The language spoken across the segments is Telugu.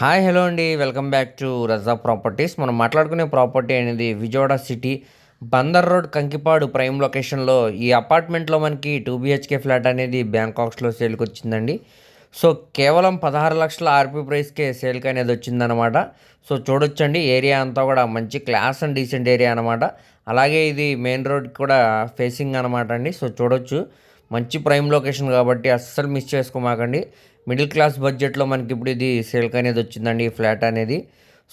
హాయ్ హలో అండి. Welcome back to Raza properties. మనం మాట్లాడుకునే ప్రాపర్టీ అనేది Vijayawada city Bandar road Kankipadu prime లొకేషన్లో ఈ అపార్ట్మెంట్లో మనకి టూ బిహెచ్కే ఫ్లాట్ అనేది బ్యాంకాక్స్లో సేల్కి వచ్చిందండి. సో కేవలం పదహారు లక్షల ఆర్పీ ప్రైస్కే సేల్కి అనేది వచ్చిందనమాట సో చూడొచ్చండి. ఏరియా అంతా కూడా మంచి క్లాస్ అండ్ డీసెంట్ ఏరియా అనమాట అలాగే ఇది మెయిన్ రోడ్ కూడా ఫేసింగ్ అనమాట అండి. సో చూడొచ్చు. మంచి ప్రైమ్ లొకేషన్ కాబట్టి అస్సలు మిస్ చేసుకోమాకండి. మిడిల్ క్లాస్ బడ్జెట్లో మనకి ఇప్పుడు ఇది సేల్క్ అనేది వచ్చిందండి ఈ ఫ్లాట్ అనేది.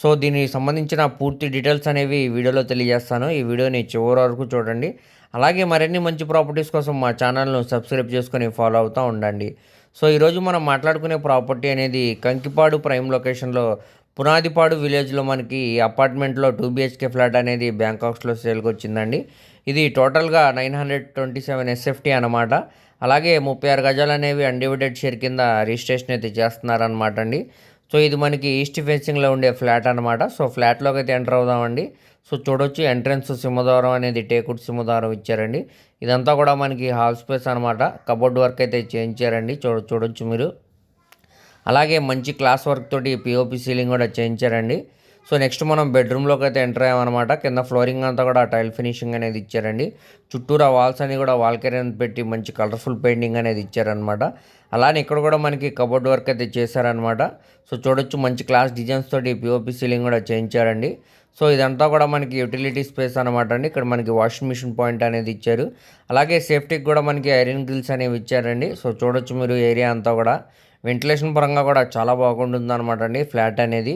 సో దీనికి సంబంధించిన పూర్తి డీటెయిల్స్ అనేవి వీడియోలో తెలియజేస్తాను. ఈ వీడియోని చివరి వరకు చూడండి. అలాగే మరిన్ని మంచి ప్రాపర్టీస్ కోసం మా ఛానల్ను సబ్స్క్రైబ్ చేసుకొని ఫాలో అవుతూ ఉండండి. సో ఈరోజు మనం మాట్లాడుకునే ప్రాపర్టీ అనేది కంకిపాడు ప్రైమ్ లొకేషన్లో పునాదిపాడు విలేజ్లో మనకి అపార్ట్మెంట్లో టూ బిహెచ్కే ఫ్లాట్ అనేది బ్యాంకాక్స్లో సేల్కి వచ్చిందండి ఇది టోటల్గా nine hundred twenty seven SFT అనమాట అలాగే ముప్పై ఆరు గజాలు అనేవి అన్డివిడెడ్ షేర్ కింద రిజిస్ట్రేషన్ అయితే చేస్తున్నారనమాట అండి సో ఇది మనకి ఈస్ట్ ఫేసింగ్లో ఉండే ఫ్లాట్ అనమాట సో ఫ్లాట్లోకి అయితే ఎంటర్ అవుదామండి. సో చూడొచ్చు ఎంట్రన్స్ సింహద్వారం అనేది టేకుడ్ సింహద్వారం ఇచ్చారండి. ఇదంతా కూడా మనకి హాల్ స్పేస్ అనమాట కబోర్డ్ వర్క్ అయితే చేయించారండి. చూడ చూడొచ్చు మీరు. అలాగే మంచి క్లాస్ వర్క్ తోటి పిఓపి సీలింగ్ కూడా చేయించారండి. సో నెక్స్ట్ మనం బెడ్రూమ్లోకి అయితే ఎంటర్ అయ్యామన్నమాట. కింద ఫ్లోరింగ్ అంతా కూడా టైల్ ఫినిషింగ్ అనేది ఇచ్చారండి. చుట్టూరా వాల్స్ అని కూడా వాల్ పెట్టి మంచి కలర్ఫుల్ పెయింటింగ్ అనేది ఇచ్చారనమాట అలానే ఇక్కడ కూడా మనకి కబోర్డ్ వర్క్ అయితే చేశారనమాట సో చూడొచ్చు మంచి క్లాస్ డిజైన్స్ తోటి పిఓపి సీలింగ్ కూడా చేయించారండి. సో ఇదంతా కూడా మనకి యూటిలిటీ స్పేస్ అనమాట అండి. ఇక్కడ మనకి వాషింగ్ మిషన్ పాయింట్ అనేది ఇచ్చారు. అలాగే సేఫ్టీకి కూడా మనకి ఐరన్ గ్రిల్స్ అనేవి ఇచ్చారండి. సో చూడొచ్చు మీరు ఏరియా అంతా కూడా. వెంటిలేషన్ పరంగా కూడా చాలా బాగుంటుంది అనమాట అండి. ఫ్లాట్ అనేది.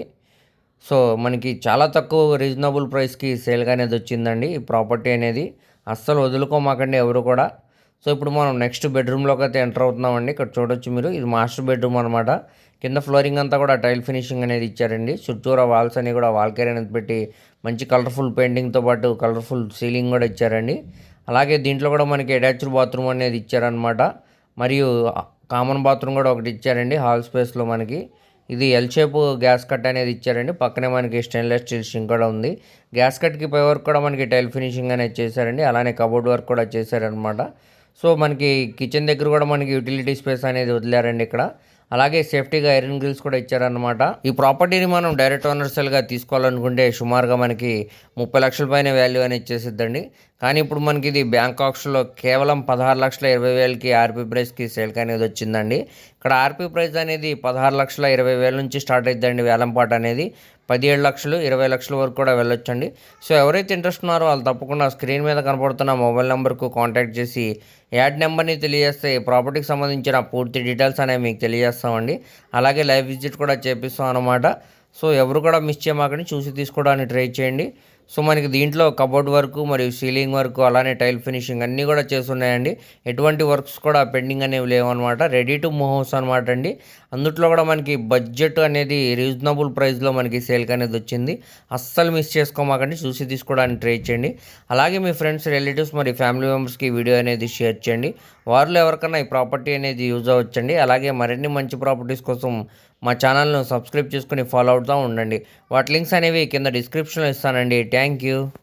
సో మనకి చాలా తక్కువ రీజనబుల్ ప్రైస్కి సేల్గా అనేది వచ్చిందండి ఈ ప్రాపర్టీ అనేది. అస్సలు వదులుకోమాకండి ఎవరు కూడా. సో ఇప్పుడు మనం నెక్స్ట్ బెడ్రూమ్లోకి అయితే ఎంటర్ అవుతున్నామండి. ఇక్కడ చూడొచ్చు మీరు. ఇది మాస్టర్ బెడ్రూమ్ అనమాట కింద ఫ్లోరింగ్ అంతా కూడా టైల్ ఫినిషింగ్ అనేది ఇచ్చారండి. చుట్టూరా వాల్స్ అని కూడా వాల్కేర్ అనేది పెట్టి మంచి కలర్ఫుల్ పెయింటింగ్తో పాటు కలర్ఫుల్ సీలింగ్ కూడా ఇచ్చారండి. అలాగే దీంట్లో కూడా మనకి అటాచ్డ్ బాత్రూమ్ అనేది ఇచ్చారనమాట మరియు కామన్ బాత్రూమ్ కూడా ఒకటి ఇచ్చారండి హాల్ స్పేస్లో మనకి. ఇది ఎల్ షేప్ గ్యాస్ కట్ అనేది ఇచ్చారండి. పక్కనే మనకి స్టెయిన్లెస్ స్టీల్ షింక్ కూడా ఉంది. గ్యాస్ కట్కి పై వర్క్ కూడా మనకి టైల్ ఫినిషింగ్ అనేది చేశారండి. అలానే కబోర్డ్ వర్క్ కూడా చేశారనమాట సో మనకి కిచెన్ దగ్గర కూడా మనకి యూటిలిటీ స్పేస్ అనేది వదిలేరండి ఇక్కడ. అలాగే సేఫ్టీగా ఐరన్ గ్రిల్స్ కూడా ఇచ్చారనమాట ఈ ప్రాపర్టీని మనం డైరెక్ట్ ఓనర్సల్గా తీసుకోవాలనుకుంటే సుమారుగా మనకి ముప్పై లక్షల పైన వాల్యూ అనేది ఇచ్చేసిద్దండి. కానీ ఇప్పుడు మనకి ఇది బ్యాంకాక్స్లో కేవలం పదహారు లక్షల ఇరవై వేలకి ఆర్పీ ప్రైస్కి సేల్కి అనేది వచ్చిందండి. ఇక్కడ ఆర్పీ ప్రైస్ అనేది పదహారు లక్షల ఇరవై వేల నుంచి స్టార్ట్ అవుతుందండి వేలంపాట అనేది. పదిహేడు లక్షలు ఇరవై లక్షల వరకు కూడా వెళ్ళొచ్చండి. సో ఎవరైతే ఇంట్రెస్ట్ ఉన్నారో వాళ్ళు తప్పకుండా స్క్రీన్ మీద కనపడుతున్న మొబైల్ నెంబర్కు కాంటాక్ట్ చేసి యాడ్ నెంబర్ని తెలియజేస్తే ప్రాపర్టీకి సంబంధించిన పూర్తి డీటెయిల్స్ అనేవి మీకు తెలియజేస్తామండి. అలాగే లైవ్ విజిట్ కూడా చేపిస్తాం అనమాట సో ఎవరు కూడా మిస్ చేయమాకండి చూసి తీసుకోవడానికి ట్రై చేయండి. సో మనకి దీంట్లో కబోర్డ్ వర్క్ మరియు సీలింగ్ వర్క్ అలానే టైల్ ఫినిషింగ్ అన్నీ కూడా చేస్తున్నాయండి. ఎటువంటి వర్క్స్ కూడా పెండింగ్ అనేవి లేవన్నమాట. రెడీ టు మూవ్ హౌస్ అనమాట అండి. అందుట్లో కూడా మనకి బడ్జెట్ అనేది రీజనబుల్ ప్రైస్లో మనకి సేల్కి అనేది వచ్చింది. అస్సలు మిస్ చేసుకోమాకండి. చూసి తీసుకోవడానికి ట్రై చేయండి. అలాగే మీ ఫ్రెండ్స్ రిలేటివ్స్ మరి ఫ్యామిలీ మెంబర్స్కి వీడియో అనేది షేర్ చేయండి. వారిలో ఎవరికైనా ఈ ప్రాపర్టీ అనేది యూజ్ అవ్వచ్చండి. అలాగే మరిన్ని మంచి ప్రాపర్టీస్ కోసం మా ఛానల్ను సబ్స్క్రైబ్ చేసుకుని ఫాలో అవుతూ ఉండండి. వాటి లింక్స్ అనేవి కింద డిస్క్రిప్షన్లో ఇస్తానండి. Thank you.